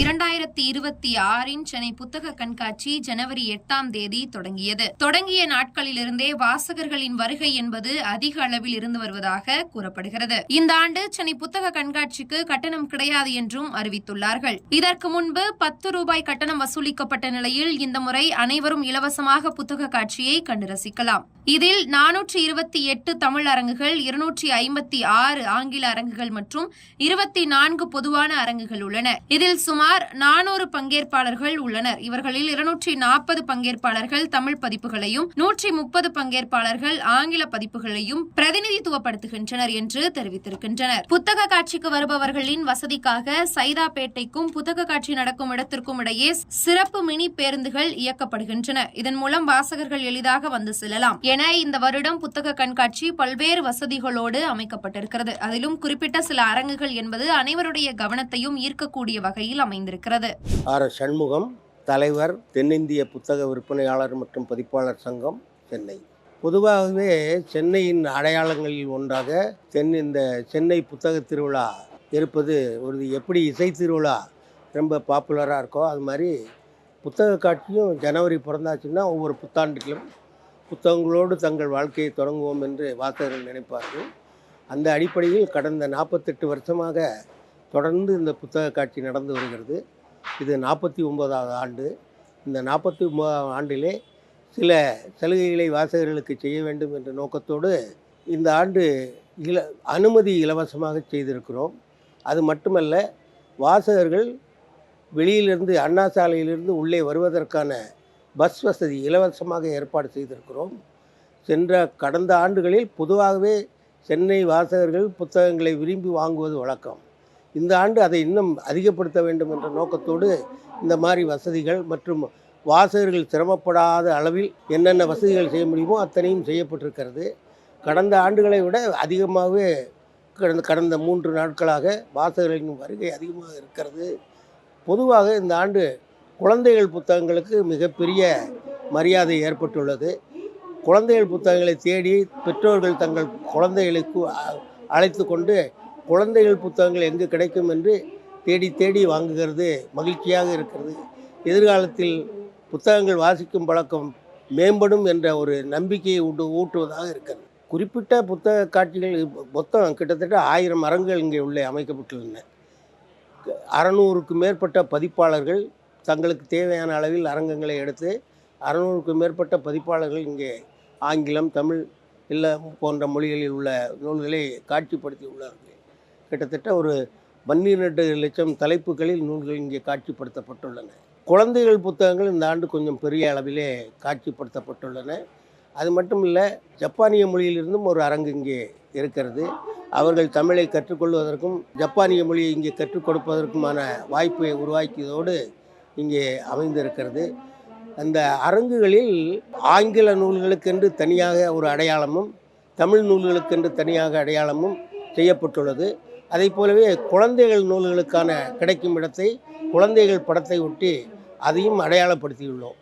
இரண்டாயிரத்தி இருபத்தி ஆறின் சென்னை புத்தக கண்காட்சி ஜனவரி எட்டாம் தேதி தொடங்கியது. தொடங்கிய நாட்களிலிருந்தே வாசகர்களின் வருகை என்பது அதிக அளவில் இருந்து வருவதாக கூறப்படுகிறது. இந்த ஆண்டு சென்னை புத்தக கண்காட்சிக்கு கட்டணம் கிடையாது என்றும் அறிவித்துள்ளார்கள். இதற்கு முன்பு பத்து ரூபாய் கட்டணம் வசூலிக்கப்பட்ட நிலையில் இந்த முறை அனைவரும் இலவசமாக புத்தக காட்சியை கண்டு ரசிக்கலாம். இதில் நானூற்றி இருபத்தி எட்டு தமிழ் அரங்குகள் இருநூற்றி ஐம்பத்தி ஆறு ஆங்கில அரங்குகள் மற்றும் இருபத்தி நான்கு பொதுவான அரங்குகள் உள்ளன. இதில் சுமார் நானூறு பங்கேற்பாளர்கள் உள்ளனர். இவர்களில் இருநூற்றி நாற்பது பங்கேற்பாளர்கள் தமிழ் பதிப்புகளையும் நூற்றி முப்பது பங்கேற்பாளர்கள் ஆங்கில பதிப்புகளையும் பிரதிநிதித்துவப்படுத்துகின்றனர் என்று தெரிவித்திருக்கின்றனர். புத்தக காட்சிக்கு வருபவர்களின் வசதிக்காக சைதாப்பேட்டைக்கும் புத்தக காட்சி நடக்கும் இடத்திற்கும் இடையே சிறப்பு மினி பேருந்துகள் இயக்கப்படுகின்றன. இதன் மூலம் வாசகர்கள் எளிதாக வந்து செல்லலாம். என இந்த வருடம் புத்தக கண்காட்சி பல்வேறு வசதிகளோடு அமைக்கப்பட்டிருக்கிறது. அதிலும் குறிப்பிட்ட சில அரங்குகள் என்பது அனைவருடைய கவனத்தையும் ஈர்க்கக்கூடிய வகையில் அமைந்திருக்கிறது. ஆர். சண்முகம் தலைவர் தென்னிந்திய புத்தக விற்பனையாளர் மற்றும் பதிப்பாளர் சங்கம் சென்னை. பொதுவாகவே சென்னையின் அடையாளங்களில் ஒன்றாக தென் இந்த சென்னை புத்தக திருவிழா இருப்பது ஒரு எப்படி இசை திருவிழா ரொம்ப பாப்புலராக இருக்கோ அது மாதிரி புத்தக காட்சியும் ஜனவரி பிறந்தாச்சுன்னா ஒவ்வொரு புத்தாண்டுகளும் புத்தகங்களோடு தங்கள் வாழ்க்கையை தொடங்குவோம் என்று வாசகர்கள் நினைப்பார்கள். அந்த அடிப்படையில் கடந்த நாற்பத்தெட்டு வருஷமாக தொடர்ந்து இந்த புத்தக காட்சி நடந்து வருகிறது. இது நாற்பத்தி ஒன்பதாவது ஆண்டு. இந்த நாற்பத்தி ஒன்பதாம் ஆண்டிலே சில சலுகைகளை வாசகர்களுக்கு செய்ய வேண்டும் என்ற நோக்கத்தோடு இந்த ஆண்டு இல அனுமதி இலவசமாக செய்திருக்கிறோம். அது மட்டுமல்ல வாசகர்கள் வெளியிலிருந்து அண்ணா சாலையிலிருந்து உள்ளே வருவதற்கான பஸ் வசதி இலவசமாக ஏற்பாடு செய்திருக்கிறோம். சென்ற கடந்த ஆண்டுகளில் பொதுவாகவே சென்னை வாசகர்கள் புத்தகங்களை விரும்பி வாங்குவது வழக்கம். இந்த ஆண்டு அதை இன்னும் அதிகப்படுத்த வேண்டும் என்ற நோக்கத்தோடு இந்த மாதிரி வசதிகள் மற்றும் வாசகர்கள் சிரமப்படாத அளவில் என்னென்ன வசதிகள் செய்ய முடியுமோ அத்தனையும் செய்யப்பட்டிருக்கிறது. கடந்த ஆண்டுகளை விட அதிகமாகவே கடந்த கடந்த மூன்று நாட்களாக வாசகர்களின் வருகை அதிகமாக இருக்கிறது. பொதுவாக இந்த ஆண்டு குழந்தைகள் புத்தகங்களுக்கு மிகப்பெரிய மரியாதை ஏற்பட்டுள்ளது. குழந்தைகள் புத்தகங்களை தேடி பெற்றோர்கள் தங்கள் குழந்தைகளுக்கு அ- அழைத்து கொண்டு குழந்தைகள் புத்தகங்கள் எங்கு கிடைக்கும் என்று தேடி தேடி வாங்குகிறது மகிழ்ச்சியாக இருக்கிறது. எதிர்காலத்தில் புத்தகங்கள் வாசிக்கும் பழக்கம் மேம்படும் என்ற ஒரு நம்பிக்கையை ஊட்டு ஊட்டுவதாக இருக்கிறது. குறிப்பிட்ட புத்தக காட்சிகள் மொத்தம் கிட்டத்தட்ட ஆயிரம் மரங்கள் இங்கே உள்ளே அமைக்கப்பட்டுள்ளன. அறநூறுக்கு மேற்பட்ட பதிப்பாளர்கள் தங்களுக்கு தேவையான அளவில் அரங்கங்களை எடுத்து அறநூறுக்கு மேற்பட்ட பதிப்பாளர்கள் இங்கே ஆங்கிலம் தமிழ் இல்லை போன்ற மொழிகளில் உள்ள நூல்களை காட்சிப்படுத்தி உள்ளார்கள் கிட்டத்தட்ட ஒரு பன்னிரெண்டு லட்சம் தலைப்புகளில் நூல்கள் இங்கே காட்சிப்படுத்தப்பட்டுள்ளன. குழந்தைகள் புத்தகங்கள் இந்த ஆண்டு கொஞ்சம் பெரிய அளவிலே காட்சிப்படுத்தப்பட்டுள்ளன. அது மட்டும் இல்லை ஜப்பானிய மொழியிலிருந்தும் ஒரு அரங்கு இங்கே இருக்கிறது. அவர்கள் தமிழை கற்றுக்கொள்வதற்கும் ஜப்பானிய மொழியை இங்கே கற்றுக் கொடுப்பதற்குமான வாய்ப்பை உருவாக்கியதோடு இங்கே அமைந்திருக்கிறது. அந்த அரங்குகளில் ஆங்கில நூல்களுக்கென்று தனியாக ஒரு அடையாளமும் தமிழ் நூல்களுக்கென்று தனியாக அடையாளமும் செய்யப்பட்டுள்ளது. அதை போலவே குழந்தைகள் நூல்களுக்கான கிடைக்கும் இடத்தை குழந்தைகள் படத்தை ஒட்டி அதையும் அடையாளப்படுத்தியுள்ளோம்.